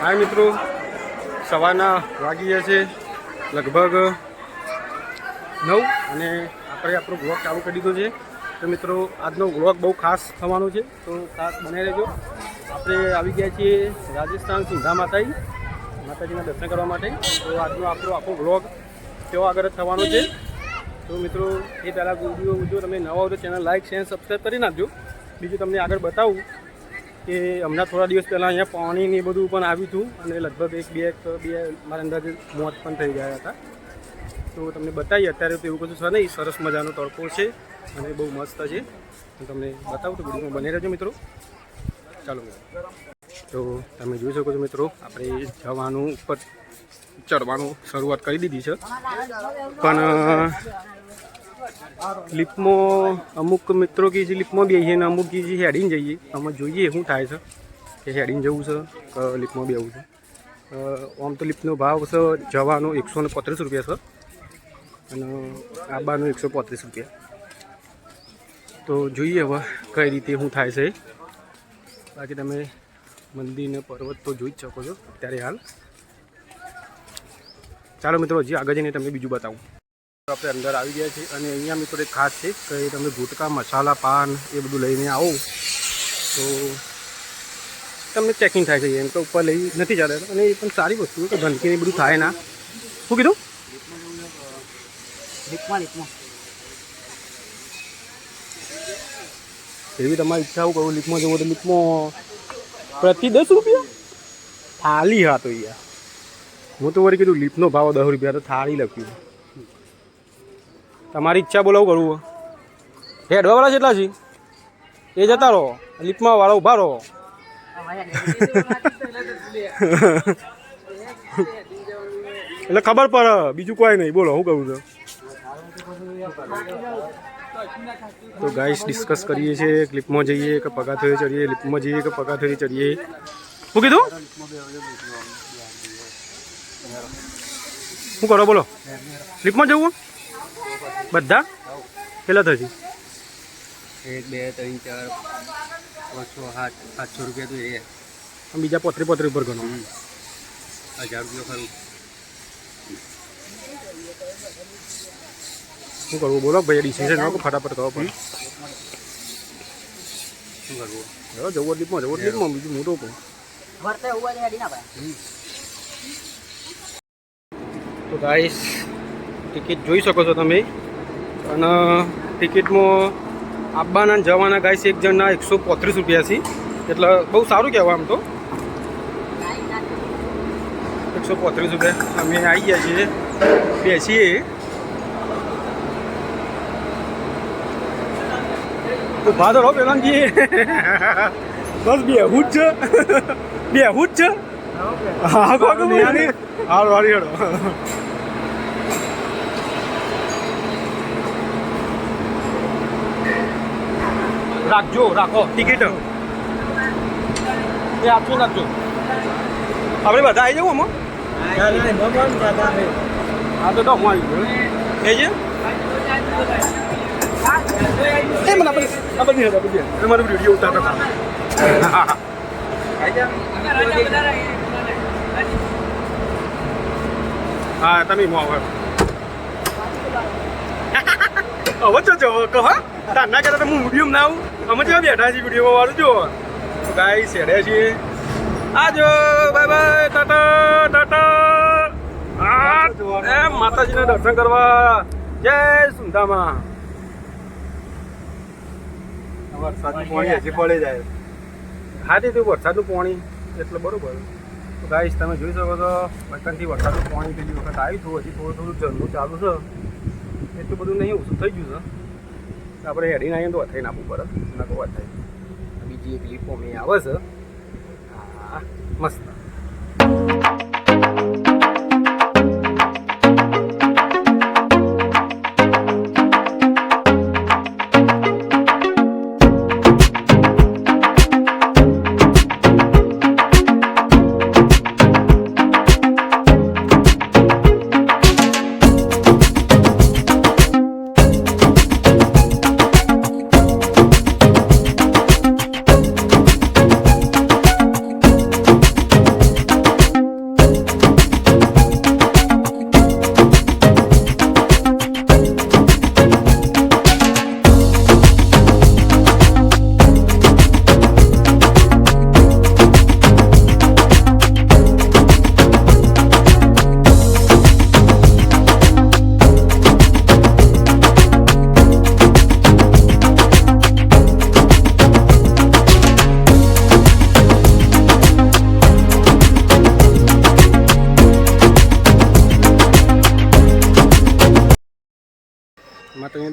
હાય મિત્રો. સવારના વાગી ગયા છે લગભગ નવ અને આપણે આપણો બ્લોગ ચાલુ કરી દીધો છે. તો મિત્રો, આજનો બ્લોગ બહુ ખાસ થવાનો છે. તો ખાસ બને રહેજો. આપણે આવી ગયા છીએ રાજસ્થાન સુંધા માતાજી માતાજીના દર્શન કરવા માટે. તો આજનો આપણો આખો બ્લોગ કેવો આગળ થવાનો છે? તો મિત્રો, એ પહેલાં વીડિયો જો તમે નવા હો તો ચેનલ લાઈક શેર સબસ્ક્રાઈબ કરી નાખજો. બીજું તમને આગળ બતાવું કે હમણાં થોડા દિવસ પહેલાં અહીંયા પાણી ને બધું પણ આવ્યું હતું અને લગભગ એક, બે બે મારા અંદાજે મોત પણ થઈ ગયા હતા. તો તમને બતાવીએ, અત્યારે તો એવું કશું છે નહીં. સરસ મજાનો તડકો છે અને બહુ મસ્ત છે. હું તમને બતાવું તો વિડીયોમાં બની રહેજો મિત્રો. ચાલો. તો તમે જોઈ શકો છો મિત્રો, આપણે જવાનું ઉપર ચડવાનું શરૂઆત કરી દીધી છે. પણ લિફ્ટમાં અમુક મિત્રો કે લિફ્ટમાં બેસીએ ને અમુક કે હેડીને જઈએ, અમે જોઈએ શું થાય છે, કે હેડીને જવું છે, કે લિફ્ટમાં બેવું છે. આમ તો લિફ્ટનો ભાવ છે જવાનો એકસો ને પોત્રીસ રૂપિયા છે, અને આબાનો એકસો પોત્રીસ રૂપિયા. તો જોઈએ હવે કઈ રીતે શું થાય છે. બાકી તમે મંદિર ને પર્વત તો જોઈ જ શકો છો, અત્યારે હાલ. ચાલો મિત્રો, હજી આગળ જઈને તમને બીજું બતાવું. આપણે અંદર આવી ગયા છીએ અને અહીંયા મિત્રો એક ખાસ છે કે તમે ગુટકા મસાલા પાન એ બધું લઈને આવો. તો તમને ચેકિંગ થાય છે એમ તો ઉપર લઈ નથી ચાલે અને એ પણ સારી વસ્તુ કે ગંદકી ને બધું થાય ના. શું કીધું? એવી તમારી ઈચ્છા હું કહું લીપમાં જવું તો લીપમાં પ્રતિ દસ રૂપિયા? થાળી હા તો યાર. હું તો વળી કીધું લીપનો ભાવ દસ રૂપિયા તો થાળી લખ્યું. તમારી ઈચ્છા બોલાવું કરવું હેડવાવાળા જેટલા છે, એ જતા રહો. લિફ્ટમાં વાળા ઊભા રહો. એટલે ખબર પડે, બીજું કોઈ નહીં. બોલો, હું કહું છું? તો ગાઈસ ડિસ્કસ કરીએ છીએ ક્લિપમાં જઈએ કે પગાથળી ચડીએ લિપમાં જઈએ કે પગાથળી ચડીએ? શું કીધું? શું કરો, બોલો. લિપમાં જવું બધા? કેટલા થશે એક બે ત્રણ ચાર પાંચસો સાત સાતસો રૂપિયા તો એ. બીજા પોતરી પોતરી ઉપર ગણો હજાર રૂપિયા ખરું. શું કરવું? બોલો ભાઈ ડિસિઝન આપો ફટાફટ કહો પણ. શું કરવું? હવે જવું દીપમાં જવું દીપમાં બીજું મોટો ભાઈ. તો ગાઈસ ટિકિટ જોઈ શકો છો તમે. અને ટિકિટમાં આવવાના જવાના જવાના ગાઈસ એક જણના એકસો પોત્રીસ રૂપિયા છે. એટલે બહુ સારું કહેવાય આમ તો. એકસો પોત્રીસ રૂપિયા. અમે આવી ગયા છીએ. બેસીએ. તો ભાદર હો પેલા જઈએ બસ બેહું જ છે. બેહું જ છે. હા હા વાળી હેડો. રાખજો રાખો. ટિકિટ એ આપજો રાખજો. આપણે બધા આવી જવું આમાં? હા તો હું આવી ગયો. એ છે એ મને આપણે આપણે હતા બધે એ મારું વીડિયો ઉતારતા હતા હા હા હા તમે મો આવો હવે તો જો કહો તારના કરતા તો હું વીડિયો આવું. અમે જેવા બેઠા છીએ વીડિયો વાળું જો ગાય સેડે છીએ આજો બાય બાય ટાટા ટાટા એમ માતાજીના દર્શન કરવા. જય સુંદામાં. વરસાદનું પાણી હજી પડે જાય. હા તે વરસાદનું પાણી એટલે બરોબર. તો ગાઈસ તમે જોઈ શકો છો વતનથી વરસાદનું પાણી પેલી વખત આવ્યું હતું હજી થોડું થોડું ઝરણું ચાલુ છે. એટલું બધું નહીં ઓછું થઈ ગયું છે. આપણે હેડીને આવીએ તો અથાઈને આપવું પડે ના તો અથાઈ બીજી એક લીપો મેં આવે છે. હા, મસ્ત.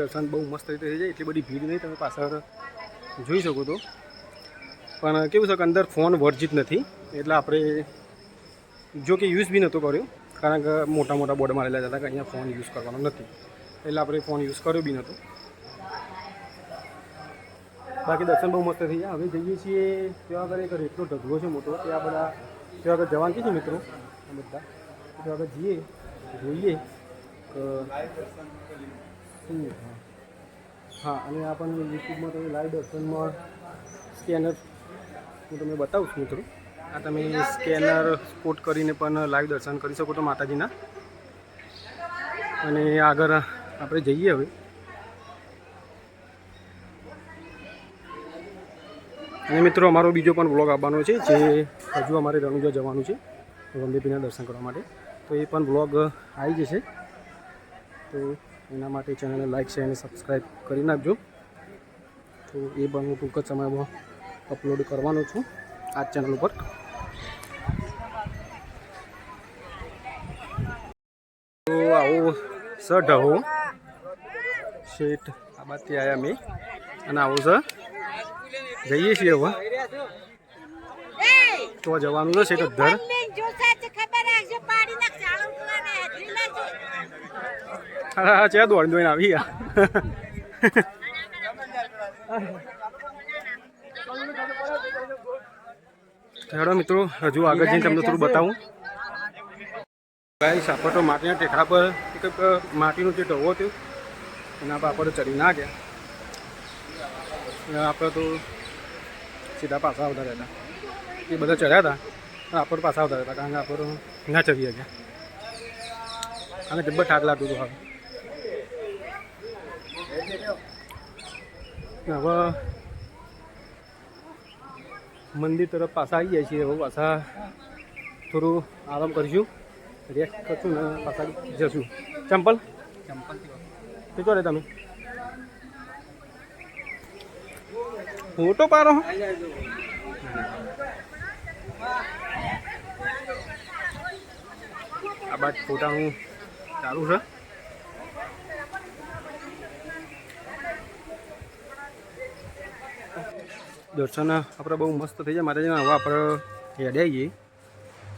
દર્શન બહુ મસ્ત રીતે થઈ જાય, એટલી બધી ભીડ નહીં તમે પાછળ જોઈ શકો તો. પણ કેવું છે કે અંદર ફોન વર્જિત નથી, એટલે આપણે જો કે યુઝ બી નહોતો કર્યો, કારણ કે મોટા મોટા બોર્ડ મારેલા હતા કે અહીંયા ફોન યુઝ કરવાનો નથી. એટલે આપણે ફોન યુઝ કર્યો બી નહોતો. બાકી દર્શન બહુ મસ્ત થઈ ગયા. હવે જઈએ છીએ ત્યાં આગળ એક એટલો ઢગલો છે મોટો, ત્યાં બધા ત્યાં આગળ જવાન છે મિત્રો બધા. ત્યાં આગળ જઈએ, જોઈએ શું? હા. અને આ પણ યુટ્યુબમાં તમે લાઈવ દર્શનમાં સ્કેનર હું તમને બતાવું છું મિત્રો. આ તમે સ્કેનર સ્પોટ કરીને પણ લાઈવ દર્શન કરી શકો છો માતાજીના. અને આગળ આપણે જઈએ હવે. અને મિત્રો, અમારો બીજો પણ વ્લોગ આવવાનો છે, જે હજુ અમારે રણુજા જવાનું છે વંદેપીના દર્શન કરવા માટે. તો એ પણ વ્લોગ આવી જશે. તો એના માટે ચેનલને લાઈક શેર અને સબસ્ક્રાઈબ કરી નાખજો. તો એ પણ હું ટૂંક જ સમયમાં અપલોડ કરવાનો છું આ ચેનલ ઉપર. તો આવો સર ઢહો. શેઠ આ બાજથી આવ્યા મેં. અને આવો સર. જઈએ છીએ હવે. તો જવાનું છે શેઠ અધ્ધર. હા ચા દોડી દોડીને આવી ગયા. હેડો મિત્રો, હજુ આગળ જઈને તમને થોડું બતાવું. ગાઈસ સાપટો માટીના ટેકરા પર એક માટીનો જે ઢવો હતો, એના પર આપણે ચડી ના ગયા. આપણે તો સીધા પાછા આવતા રહેતા. એ બધા ચડ્યા હતા, પણ આપણે પાછા આવતા રહેતા, કારણ કે આપણે ના ચડી ગયા. અને જબ્બર ઠાક લાગતું હતું હવે. હવે મંદિર તરફ પાછા આવી જાય છીએ. હવે પાછા થોડું આરામ કરીશું. રેસ્ટ કરશું ને પાછા જશું. ચંપલ? કેટલો રે તમે? ફોટો પાડો. આ બાદ ફોટાનું ચાલુ છે. દર્શન આપણે બહુ મસ્ત થઈ જાય. મારે હવે આપણે હેડે આવીએ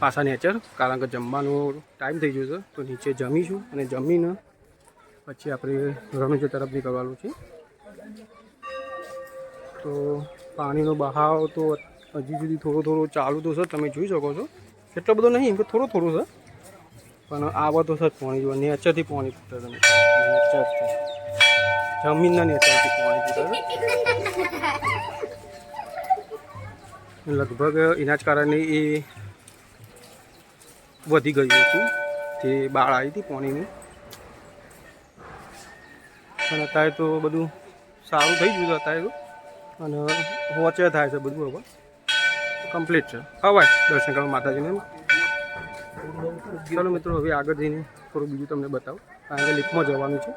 પાછા નેચર, કારણ કે જમવાનો ટાઈમ થઈ ગયો છે. તો નીચે જમીશું અને જમીને પછી આપણે રણુજા તરફ નીકળવાનું છે. તો પાણીનો બહાવ તો હજી સુધી થોડો થોડો ચાલુ તો છે. તમે જોઈ શકો છો. એટલો બધો નહીં કે થોડો થોડો છે. પણ આવો તો જ પાણી જોવા. નેચરથી પાણી પૂરતા તમે. નેચરથી. જમીનના નેચરથી પાણી છે લગભગ એના જ કારણે એ વધી ગયું હતું, જે બાળ આવી હતી પાણીની. અને અત્યારે તો બધું સારું થઈ ગયું અત્યારે અને વોચે થાય છે બધું હવે. કમ્પ્લીટ છે. હવે દર્શન કરવા માતાજીને ચાલો મિત્રો, હવે આગળ જઈને થોડું બીજું તમને બતાવું. કારણ કે લિફ્ટમાં જવાનું છે.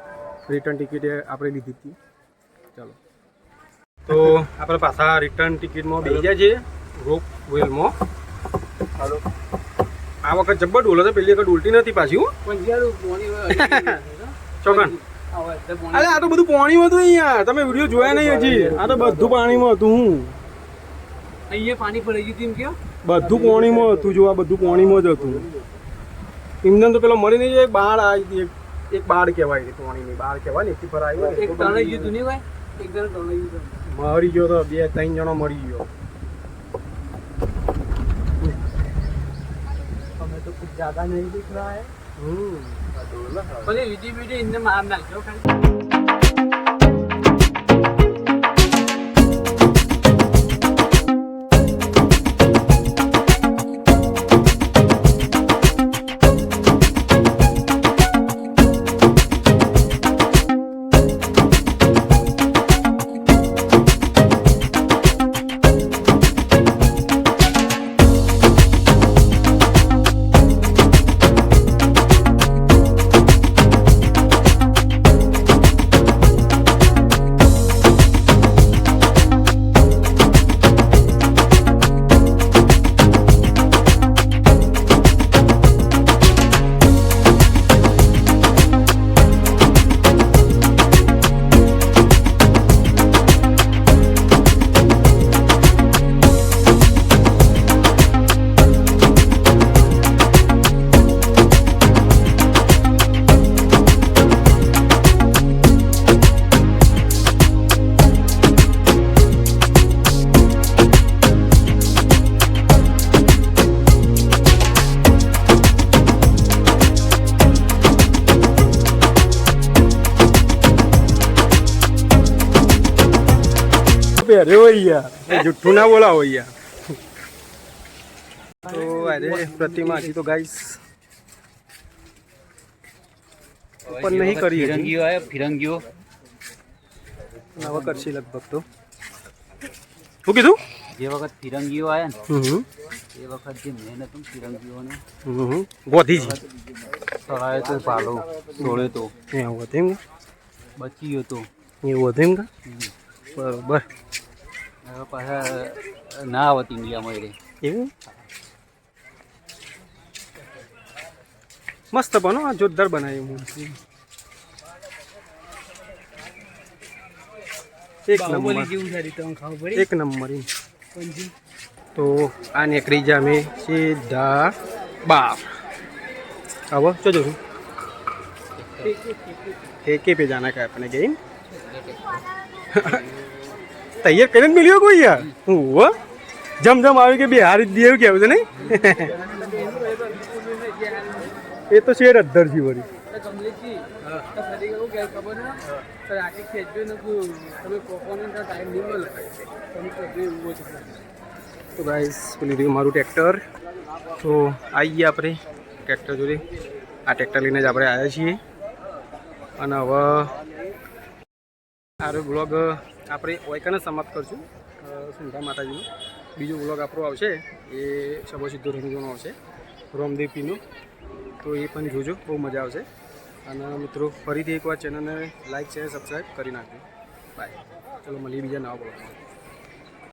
રિટર્ન ટિકિટ આપણે લીધી હતી. ચાલો. તો આપણે પાછા રિટર્ન ટિકિટમાં બેસી જાય છીએ. રોપ વેલમાં. હાલો. આ વખત જબ્બર ડોલ છે પેલી વખત ઉલટી નથી પાછી હું. ચોકન. અરે આ તો બધું પાણીમાં હતું અહીંયા. તમે વીડિયો જોયા નહીં હજી. આ તો બધું પાણીમાં હતું હું. અહીંયા પાણી ભરાઈ ગયું હતું કયો? બધું પાણીમાં હતું જો આ બધું પાણીમાં જ હતું. ઇંધન તો પેલો મરી નહીં જાય બાળ આવી એક બાળ કહેવાય પાણીની. બાળ કહેવાય ને પર આવી એક તણાઈ ગયું નહીં ભાઈ? એક જણ તણાઈ ગયું મરી ગયો તો બે ત્રણ જણો મરી ગયો. तो कुछ ज्यादा नहीं दिख रहा है હમ भले वीडियो वीडियो इनने मार नाखो खाली પહેર્યો હોય યાર. એ જુઠ્ઠું ના બોલાવો યાર. તો અરે પ્રતિમા હજી તો ગાઈસ ઉપર નહીં કરી. ફિરંગીઓ આવ્યો ફિરંગીઓ. નવા કરશે લગભગ તો. શું કીધું? જે વખત ફિરંગીઓ આવ્યા ને એ વખત જે મહેનત હતું ફિરંગીઓને હમ ગોધીજી તળાવે તો પાલો તોડે તો. એવું હતું એમ બચી ગયો તો એવું હતું એમ બરોબર. હવે પાછા ના આવત ઇન્ડિયામાં એ એવું મસ્ત બનો આ જોરદાર બનાવ્યું મૂર્તિ એક નંબર જેવું છે રીતે ખાવું એક નંબર એમ તો આ નીકળી જા અમે સીધા બાર આવો ચો જો ठेके पे जाना का अपने गेम તૈયાર કરીને મળ્યો કોઈ યાર? હું જમ જમ આવી કે બિહાર જ દે એવું કેવું છે? નહીં એ તો શેર અધ્ધર જી વળી તો ગાઈસ પેલી રહ્યું મારું ટ્રેક્ટર તો આવી ગયા આપણે ટ્રેક્ટર જોડે. આ ટ્રેક્ટર લઈને જ આપણે આવ્યા છીએ. અને હવે આરો બ્લોગ આપણે ઓયકાને સમાપ્ત કરશું. સુંધા માતાજીનો. બીજો બ્લોગ આપણો આવશે. એ સબો સિદ્ધો રંગોનો આવશે. રોમદેવપીનો તો એ પણ જોજો. બહુ મજા આવશે. અને મિત્રો, ફરીથી એકવાર ચેનલને લાઈક, શેર સબસ્ક્રાઈબ કરી નાખજો. બાય ચલો, મળીએ બીજા નવા બ્લોગમાં